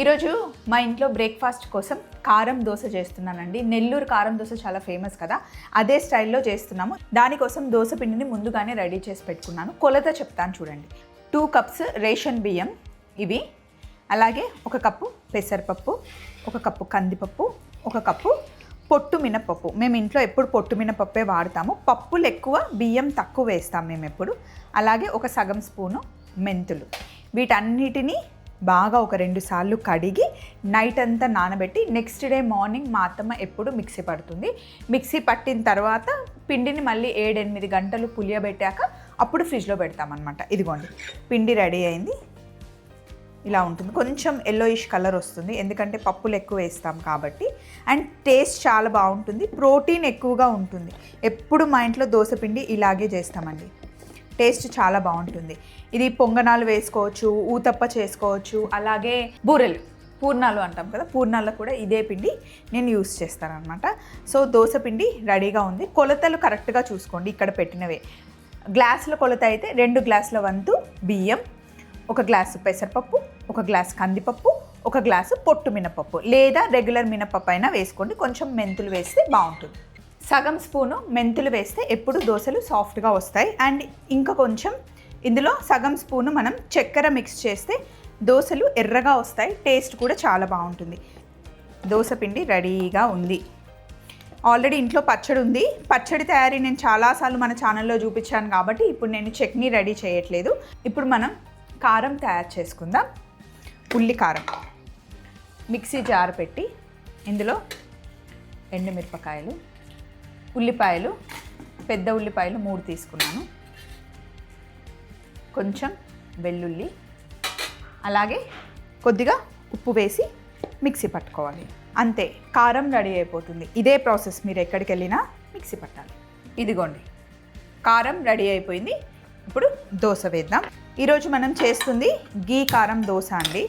ఈరోజు మా ఇంట్లో బ్రేక్ఫాస్ట్ కోసం కారం దోశ చేస్తున్నానండి. నెల్లూరు కారం దోశ చాలా ఫేమస్ కదా. అదే స్టైల్లో చేస్తున్నాము. దానికోసం దోశ పిండిని ముందుగానే రెడీ చేసి పెట్టుకున్నాను. కొలత చెప్తాను చూడండి. టూ కప్స్ రేషన్ బియ్యం ఇవి. అలాగే ఒక కప్పు పెసరపప్పు ఒక కప్పు కందిపప్పు ఒక కప్పు పొట్టు మినపప్పు. మేము ఇంట్లో ఎప్పుడు పొట్టు మినపప్పే వాడతాము. పప్పులు ఎక్కువ బియ్యం తక్కువ వేస్తాం మేము ఎప్పుడు. అలాగే ఒక సగం స్పూను మెంతులు. వీటన్నిటినీ బాగా ఒక రెండు సార్లు కడిగి నైట్ అంతా నానబెట్టి నెక్స్ట్ డే మార్నింగ్ మా అత్తమ్మ ఎప్పుడు మిక్సీ పడుతుంది. మిక్సీ పట్టిన తర్వాత పిండిని మళ్ళీ ఏడెనిమిది గంటలు పులియబెట్టాక అప్పుడు ఫ్రిడ్జ్లో పెడతామన్నమాట. ఇదిగోండి పిండి రెడీ అయింది. ఇలా ఉంటుంది. కొంచెం ఎల్లోయిష్ కలర్ వస్తుంది. ఎందుకంటే పప్పులు ఎక్కువ వేస్తాం కాబట్టి. అండ్ టేస్ట్ చాలా బాగుంటుంది. ప్రోటీన్ ఎక్కువగా ఉంటుంది. ఎప్పుడు మా ఇంట్లో దోశ పిండి ఇలాగే చేస్తామండి. టేస్ట్ చాలా బాగుంటుంది. ఇది పొంగనాలు వేసుకోవచ్చు ఊతప్ప చేసుకోవచ్చు అలాగే బూరెలు పూర్ణాలు అంటాం కదా పూర్ణాల్లో కూడా ఇదే పిండి నేను యూస్ చేస్తానన్నమాట. సో దోశ పిండి రెడీగా ఉంది. కొలతలు కరెక్ట్గా చూసుకోండి ఇక్కడ పెట్టినవే. గ్లాసుల కొలత అయితే రెండు గ్లాసుల వంతు బియ్యం ఒక గ్లాసు పెసరపప్పు ఒక గ్లాస్ కందిపప్పు ఒక గ్లాసు పొట్టు మినపప్పు. లేదా రెగ్యులర్ మినపప్పు అయినా వేసుకోండి. కొంచెం మెంతులు వేస్తే బాగుంటుంది. సగం స్పూను మెంతులు వేస్తే ఎప్పుడు దోశలు సాఫ్ట్గా వస్తాయి. అండ్ ఇంకా కొంచెం ఇందులో సగం స్పూను మనం చక్కెర మిక్స్ చేస్తే దోశలు ఎర్రగా వస్తాయి. టేస్ట్ కూడా చాలా బాగుంటుంది. దోశ పిండి రెడీగా ఉంది. ఆల్రెడీ ఇంట్లో పచ్చడి ఉంది. పచ్చడి తయారీ నేను చాలాసార్లు మన ఛానల్లో చూపించాను కాబట్టి ఇప్పుడు నేను చట్నీ రెడీ చేయట్లేదు. ఇప్పుడు మనం కారం తయారు చేసుకుందాం. ఉల్లి కారం మిక్సీ జార్ పెట్టి ఇందులో ఎండుమిరపకాయలు ఉల్లిపాయలు పెద్ద ఉల్లిపాయలు మూడు తీసుకున్నాను. కొంచెం వెల్లుల్లి అలాగే కొద్దిగా ఉప్పు వేసి మిక్సీ పట్టుకోవాలి. అంతే కారం రెడీ అయిపోతుంది. ఇదే ప్రాసెస్ మీరు ఎక్కడికి వెళ్ళినా మిక్సీ పట్టాలి. ఇదిగోండి కారం రెడీ అయిపోయింది. ఇప్పుడు దోశ వేద్దాం. ఈరోజు మనం చేస్తుంది గీ కారం దోశ అండి.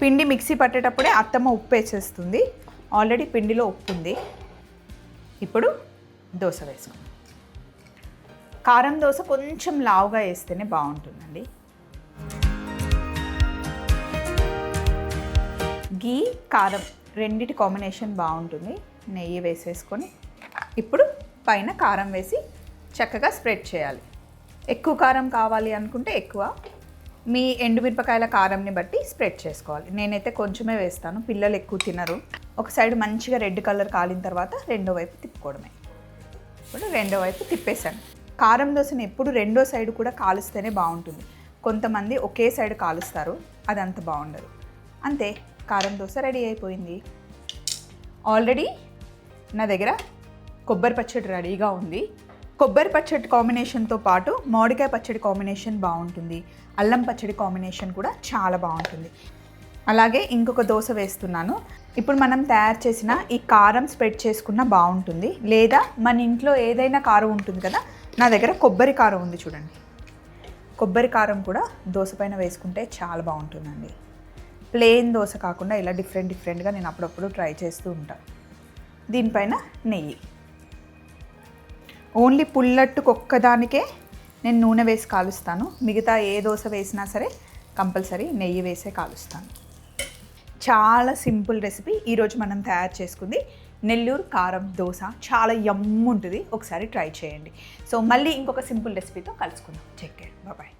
పిండి మిక్సీ పట్టేటప్పుడే అత్తమ్మ ఉప్పు వేసేస్తుంది. ఆల్రెడీ పిండిలో ఉప్పు ఉంది. ఇప్పుడు దోశ వేసుకుందాం కారం దోశ కొంచెం లావుగా వేస్తేనే బాగుంటుందండి. గీ కారం రెండిటి కాంబినేషన్ బాగుంటుంది. నెయ్యి వేసేసుకొని ఇప్పుడు పైన కారం వేసి చక్కగా స్ప్రెడ్ చేయాలి. ఎక్కువ కారం కావాలి అనుకుంటే ఎక్కువ. మీ ఎండుమిరపకాయల కారంని బట్టి స్ప్రెడ్ చేసుకోవాలి. నేనైతే కొంచెమే వేస్తాను. పిల్లలు ఎక్కువ తినరు. ఒక సైడ్ మంచిగా రెడ్ కలర్ కాలిన తర్వాత రెండో వైపు తిప్పుకోవడమే. ఇప్పుడు రెండో వైపు తిప్పేశాను. కారం దోశని ఎప్పుడు రెండో సైడ్ కూడా కాలుస్తేనే బాగుంటుంది. కొంతమంది ఒకే సైడ్ కాలుస్తారు అది అంత బాగుండదు. అంతే కారం దోశ రెడీ అయిపోయింది. ఆల్రెడీ నా దగ్గర కొబ్బరి పచ్చడి రెడీగా ఉంది. కొబ్బరి పచ్చడి కాంబినేషన్తో పాటు మామిడికాయ పచ్చడి కాంబినేషన్ బాగుంటుంది. అల్లం పచ్చడి కాంబినేషన్ కూడా చాలా బాగుంటుంది. అలాగే ఇంకొక దోశ వేస్తున్నాను. ఇప్పుడు మనం తయారు చేసిన ఈ కారం స్ప్రెడ్ చేసుకున్న బాగుంటుంది. లేదా మన ఇంట్లో ఏదైనా కారం ఉంటుంది కదా నా దగ్గర కొబ్బరి కారం ఉంది చూడండి. కొబ్బరి కారం కూడా దోశ పైన వేసుకుంటే చాలా బాగుంటుందండి. ప్లెయిన్ దోశ కాకుండా ఇలా డిఫరెంట్ డిఫరెంట్గా నేను అప్పుడప్పుడు ట్రై చేస్తూ ఉంటాను దీనిపైన నెయ్యి. ఓన్లీ పుల్లట్టుకు ఒక్కదానికే నేను నూనె వేసి కాలుస్తాను. మిగతా ఏ దోశ వేసినా సరే కంపల్సరీ నెయ్యి వేసే కాలుస్తాను. చాలా సింపుల్ రెసిపీ ఈరోజు మనం తయారు చేసుకుంది నెల్లూరు కారం దోశ. చాలా యమ్ ఉంటుంది. ఒకసారి ట్రై చేయండి. సో మళ్ళీ ఇంకొక సింపుల్ రెసిపీతో కలుసుకుందాం. Check bye